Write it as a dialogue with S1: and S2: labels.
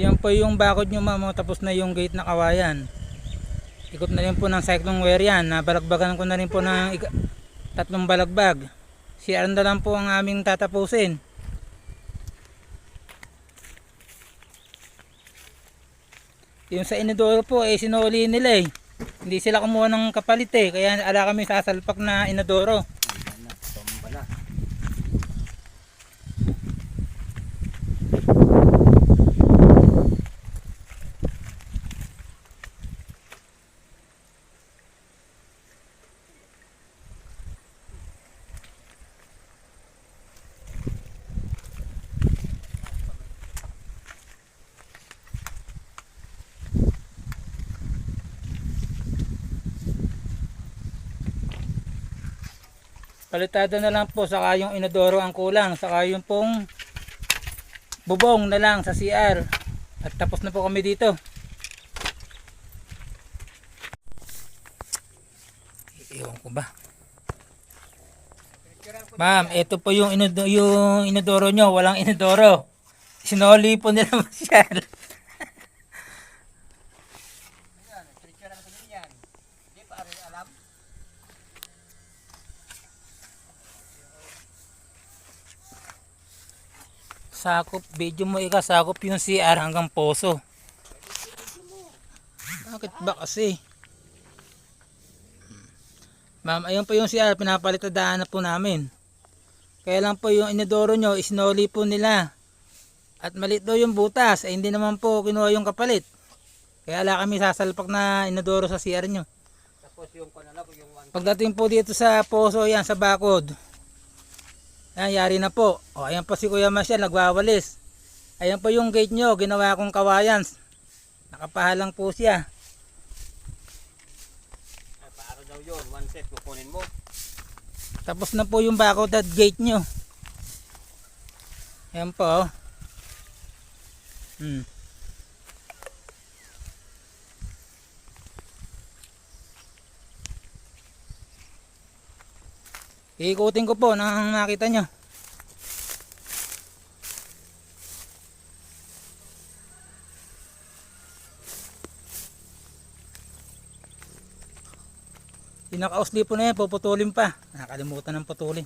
S1: Yan po yung bakod nyo ma'am. oh, Tapos na yung gate na kawayan. Ikot na rin po ng cyclone wire yan. Nabalagbagan ko na rin po ng tatlong balagbag. CR na lang po ang aming tatapusin. Yung sa inodoro po, eh sinuli nila eh. Hindi sila kumuha ng kapalit eh. Kaya ala kami sasalpak na inodoro. Palitada na lang po saka yung inodoro ang kulang. Saka yung pong bubong na lang sa CR. At tapos na po kami dito. Iwan ko ba? Ma'am, ito po yung, inodo, yung inodoro nyo. Walang inodoro. Sinoli po nila masyal. Sakop, video mo ika, sakop yung CR hanggang poso. Bakit ba kasi? Ma'am, ayun po yung CR, pinapalitadaan na po namin. Kaya lang po yung inodoro nyo, isinoli po nila. At maliit daw yung butas, ay hindi naman po kinuha yung kapalit. Kaya ala kami sasalpak na inodoro sa CR nyo.
S2: Tapos yung yung.
S1: Pagdating po dito sa poso yan, sa bakod. Ayan, yari na po. O, ayan po si Kuya Masyal, nagwawalis. Ayan po yung gate nyo, ginawa kong kawayan. Nakapahalang po siya.
S2: Ay, paano daw yun? One set kukunin mo.
S1: Tapos na po yung bakod at gate nyo. Ayan po. oh. Hmm. Iikutin ko po nang makita nyo. Yung naka-osli po na yan, puputulin pa. Nakakalimutan ng putulin.